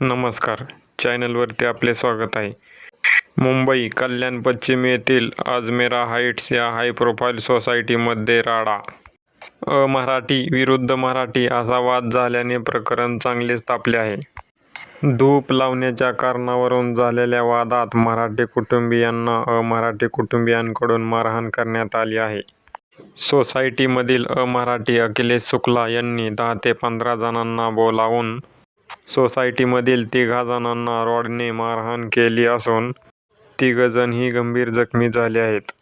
नमस्कार. चॅनलवरती आपले स्वागत आहे. मुंबई कल्याण पश्चिम येथील अजमेरा हाईट्स या हाय प्रोफाईल सोसायटीमध्ये राडा. अ मराठी विरुद्ध मराठी असा वाद झाल्याने प्रकरण चांगलेच तापले आहे. धूप लावण्याच्या कारणावरून झालेल्या वादात मराठी कुटुंबियांना अमराठी कुटुंबियांकडून मारहाण करण्यात आली आहे. सोसायटीमधील अमराठी अखिलेश शुक्ला यांनी दहा ते पंधरा जणांना बोलावून सोसायटीमधील तिघा जणांना रॉडने मारहाण केली असून तिघजणही गंभीर जखमी झाले आहेत.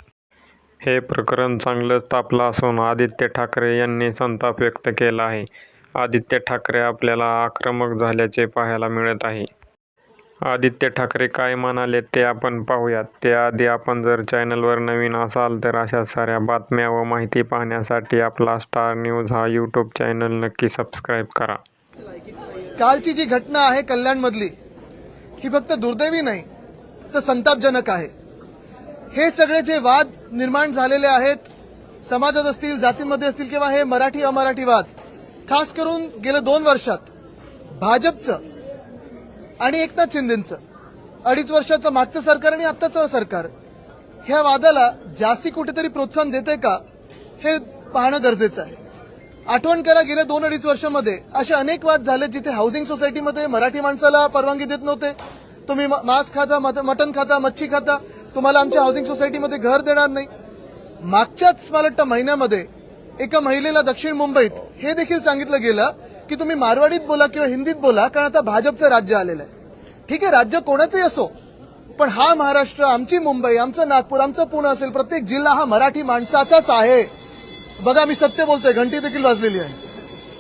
हे प्रकरण चांगलंच तापलं असून आदित्य ठाकरे यांनी संताप व्यक्त केला आहे. आदित्य ठाकरे आपल्याला आक्रमक झाल्याचे पाहायला मिळत आहे. आदित्य ठाकरे काय म्हणाले ते आपण पाहूयात. त्याआधी आपण जर चॅनलवर नवीन असाल तर अशा साऱ्या बातम्या व माहिती पाहण्यासाठी आपला स्टार न्यूज हा यूट्यूब चॅनल नक्की सबस्क्राईब करा. कालची जी घटना आहे कल्याणमधली ही फक्त दुर्दैवी नाही तर संतापजनक आहे. हे सगळे जे वाद निर्माण झालेले आहेत समाजात असतील जातींमध्ये असतील किंवा हे मराठी अमराठी वाद खास करून गेल्या दोन वर्षात भाजपचं आणि एकनाथ शिंदेचं अडीच वर्षाचं मागचं सरकार आणि आत्ताचं सरकार ह्या वादाला जास्ती कुठेतरी प्रोत्साहन देते का हे पाहणं गरजेचं आहे. आठवण करा गेल्या दोन अडीच वर्षामध्ये. असे अनेक वाद झाले जिथे हाऊसिंग सोसायटीमध्ये मराठी माणसाला परवानगी देत नव्हते. तुम्ही मांस खाता मट- खाता मच्छी खाता तुम्हाला आमच्या हाऊसिंग सोसायटीमध्ये घर देणार नाही. मागच्याच मला वाटतं महिन्यामध्ये एका महिलेला दक्षिण मुंबईत हे देखील सांगितलं गेलं की तुम्ही मारवाडीत बोला किंवा हिंदीत बोला कारण आता भाजपचं राज्य आलेलं आहे. ठीक आहे राज्य कोणाचंही असो पण हा महाराष्ट्र आमची मुंबई आमचं नागपूर आमचं पुणे असेल प्रत्येक जिल्हा हा मराठी माणसाचाच आहे. बघा मी सत्य बोलतोय. घंटी देखील वाजलेली आहे.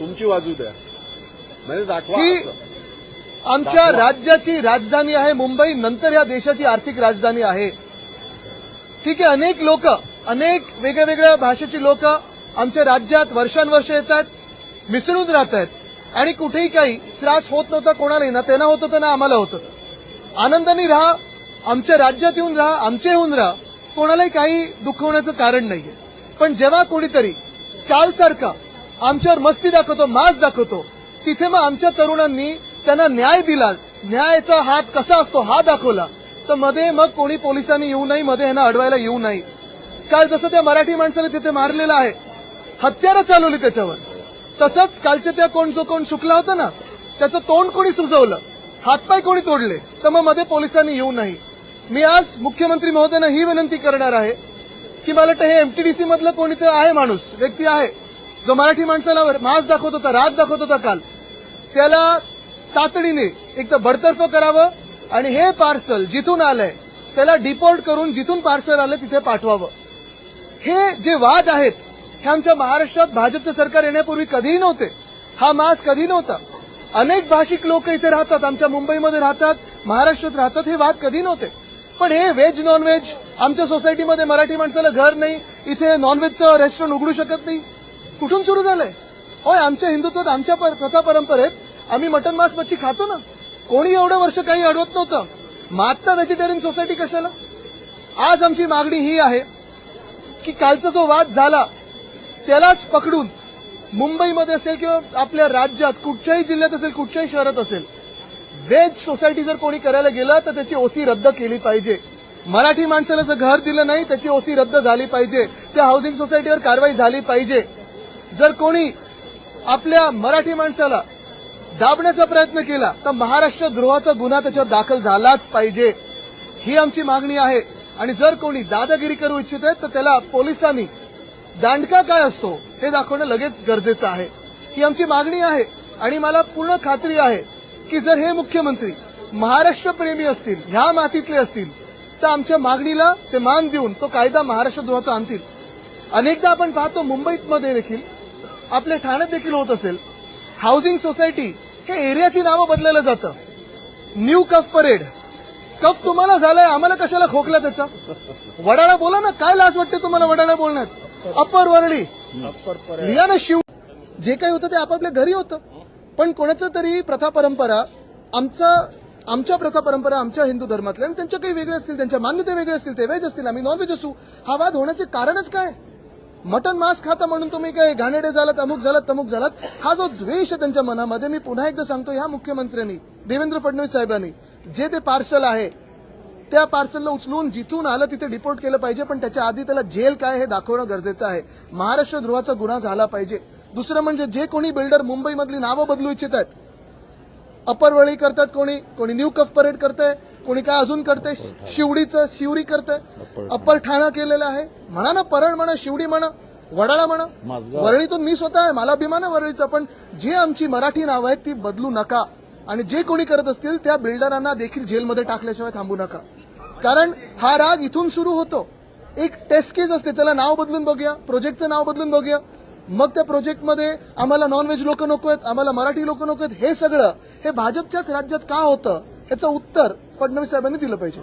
तुमची बाजू द्या. म्हणजे दाखवा असं. आमच्या राज्याची राजधानी आहे मुंबई नंतर या देशाची आर्थिक राजधानी आहे. ठीक आहे अनेक लोक अनेक वेगळ्या वेगळ्या भाषेची लोक आमच्या राज्यात वर्षानुवर्ष येतात मिसळून राहत आहेत. आणि कुठेही काही त्रास होत नव्हता कोणालाही ना त्यांना होत होतं ना आम्हाला होत. होतं आनंदाने राहा आमच्या राज्यात येऊन राहा आमचे येऊन राहा. कोणालाही काही दुखवण्याचं कारण नाहीये. पण जेव्हा कोणीतरी कालसारखा आमच्यावर मस्ती दाखवतो मास दाखवतो तिथे मग आमच्या तरुणांनी त्यांना न्याय दिला. न्यायाचा हात कसा असतो हा दाखवला. तर मध्ये मग कोणी पोलिसांनी येऊ नाही मध्ये यांना अडवायला येऊ नाही काल जसं त्या मराठी माणसाने तिथे मारलेलं आहे हत्यारं चालवली त्याच्यावर. तसंच कालच्या त्या कोण जो कोण शुकला होता ना त्याचं तोंड कोणी सुजवलं हातपाय कोणी तोडले तर मग मध्ये पोलिसांनी येऊ नाही मी आज मुख्यमंत्री महोदयांना ही विनंती करणार आहे की मला वाटतं हे एमटीडीसी मधलं कोणीतरी आहे माणूस व्यक्ती आहे. जो मराठी माणसाला मास दाखवत होता रात दाखवत होता काल. त्याला तातडीने एक तर बडतर्फ करावं आणि हे पार्सल जिथून आलंय त्याला डिपोर्ट करून जिथून पार्सल आलं तिथे पाठवावं. हे जे वाद आहेत हे आमच्या महाराष्ट्रात भाजपचं सरकार येण्यापूर्वी कधीही नव्हते. हा मास कधी नव्हता. अनेक भाषिक लोक इथे राहतात आमच्या मुंबईमध्ये राहतात महाराष्ट्रात राहतात हे वाद कधी नव्हते. पण हे व्हेज नॉनव्हेज आमच्या सोसायटीमध्ये मराठी माणसाला घर नाही इथे नॉनव्हेजचं रेस्टॉरंट उघडू शकत नाही. कुठून सुरू झालंय? होय आमच्या हिंदुत्वात आमच्या पर- प्रथा परंपरेत आम्ही मटन मांस मच्छी खातो ना. कोणी एवढं वर्ष काही अडवत नव्हतं. मग व्हेजिटेरियन सोसायटी कशाला? आज आमची मागणी ही आहे की कालचा जो वाद झाला त्यालाच पकडून मुंबईमध्ये असेल किंवा आपल्या राज्यात कुठच्याही जिल्ह्यात असेल कुठच्याही शहरात असेल वेज सोसायटी जर कोणी करायला गेलं तर त्याची ओसी रद्द केली पाहिजे. मराठी माणसाला जर घर दिलं नाही त्याची ओसी रद्द झाली पाहिजे. त्या हाऊसिंग सोसायटीवर कारवाई झाली पाहिजे. जर कोणी आपल्या मराठी माणसाला दाबण्याचा प्रयत्न केला तर महाराष्ट्र द्रोहाचा गुन्हा त्याच्यावर दाखल झालाच पाहिजे. ही आमची मागणी आहे. आणि जर कोणी दादागिरी करू इच्छित आहे तर त्याला पोलिसांनी दांडका काय असतो हे दाखवणं लगेच गरजेचं आहे. ही आमची मागणी आहे. आणि मला पूर्ण खात्री आहे की जर हे मुख्यमंत्री महाराष्ट्रप्रेमी असतील ह्या मातीतले असतील तर आमच्या मागणीला ते मान देऊन तो कायदा महाराष्ट्र द्रोहाचा आणतील. अनेकदा आपण पाहतो मुंबईत मध्ये देखील आपल्या ठाण्यात देखील होत असेल. हाऊसिंग सोसायटी हे एरियाची नावं बदलायला जातं. न्यू कफ परेड कफ तुम्हाला झालाय आम्हाला कशाला खोकला त्याचा? वडाळा बोला ना काय लाज वाटते तुम्हाला वडाळा बोलण्यात? अप्पर वरळी. लिहा ना शिव. जे काही होतं ते आपापल्या घरी होतं. पण कोणाचं तरी प्रथा परंपरा आमचा आमच्या प्रथा परंपरा आमच्या हिंदू धर्मातल्या आणि त्यांच्या काही वेगळे असतील त्यांच्या मान्यता वेगळ्या असतील ते वेज असतील आम्ही नॉनव्हेज असू. हा वाद होण्याचे कारणच काय? मटन मांस खाता म्हणून तुम्ही काय घाणेडे झालात अमुक झालात तमुक झालात? हा जो द्वेष आहे त्यांच्या मनामध्ये मी पुन्हा एकदा सांगतो ह्या मुख्यमंत्र्यांनी देवेंद्र फडणवीस साहेबांनी जे ते पार्सल आहे त्या पार्सलला उचलून जिथून आलं तिथे डिपोर्ट केलं पाहिजे पण त्याच्या आधी त्याला जेल काय हे दाखवणं गरजेचं आहे. महाराष्ट्र द्रोहाचा गुन्हा झाला पाहिजे. दुसरं म्हणजे जे कोणी बिल्डर मुंबईमधली नावं बदलू इच्छित आहेत अपर वळी करतात कोणी कोणी न्यू कफ परेड करतंय कोणी काय अजून करतंय शिवडीचं शिवरी करतंय. अप्पर ठाणा. केलेलं आहे. म्हणा ना परळ म्हणा शिवडी म्हणा वडाळा म्हणा. वरळीतून मी स्वतः आहे मला अभिमान आहे वरळीचा पण जे आमची मराठी नावं आहेत ती बदलू नका. आणि जे कोणी करत असतील त्या बिल्डरांना देखील जेलमध्ये टाकल्याशिवाय थांबू नका. कारण हा राग इथून सुरू होतो. एक टेस्ट केस असते त्याला नाव बदलून बघूया प्रोजेक्टचं नाव बदलून बघूया. मग त्या प्रोजेक्टमध्ये आम्हाला नॉनव्हेज लोक नको आहेत आम्हाला मराठी लोक नको आहेत हे सगळं हे भाजपच्याच राज्यात का होतं? याचं उत्तर फडणवीस साहेबांनी दिलं पाहिजे.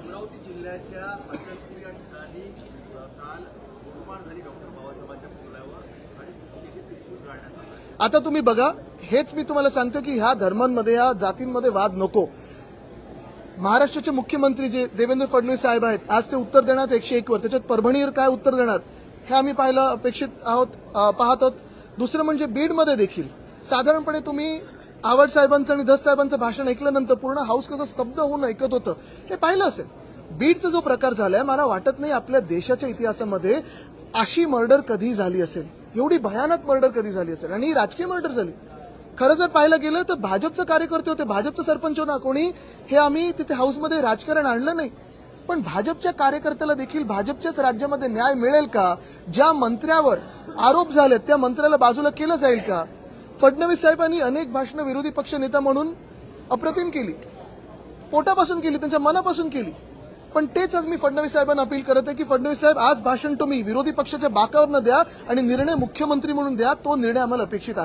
आता तुम्ही बघा हेच मी तुम्हाला सांगतो की ह्या धर्मांमध्ये ह्या जातींमध्ये वाद नको. महाराष्ट्राचे मुख्यमंत्री जे देवेंद्र फडणवीस साहेब आहेत आज ते उत्तर देणार एकशे एक वर. त्याच्यात परभणीवर काय उत्तर देणार? हे आम्ही पाहिलं अपेक्षित आहोत पाहत आहोत. दुसरं म्हणजे बीडमध्ये देखील. साधारणपणे तुम्ही आवड साहेबांचं आणि धस साहेबांचं भाषण ऐकल्यानंतर पूर्ण हाऊस कसं स्तब्ध होऊन ऐकत होतं हे पाहिलं असेल. बीडचा जो प्रकार झालाय मला वाटत नाही आपल्या देशाच्या इतिहासामध्ये अशी मर्डर कधी झाली असेल. एवढी भयानक मर्डर कधी झाली असेल? आणि ही राजकीय मर्डर झाली. खरं जर पाहायला गेलं तर भाजपचे कार्यकर्ते होते. भाजपचं सरपंच ना कोणी? हे आम्ही तिथे हाऊसमध्ये राजकारण आणलं नाही. पण भाजपच्या कार्यकर्त्याला देखील भाजपच्याच राज्यामध्ये न्याय मिळेल का? ज्या मंत्र्यावर आरोप झालेत त्या मंत्र्याला बाजूला केलं जाईल का? फडणवीस साहेबांनी अनेक भाषणं विरोधी पक्ष नेता म्हणून अप्रतिम केली. पोटापासून केली त्यांच्या मनापासून केली. पण तेच आज मी फडणवीस साहेबांना अपील करत आहे की फडणवीस साहेब आज भाषण तुम्ही विरोधी पक्षाच्या बाकावर न द्या आणि निर्णय मुख्यमंत्री म्हणून द्या तो निर्णय आम्हाला अपेक्षित आहे.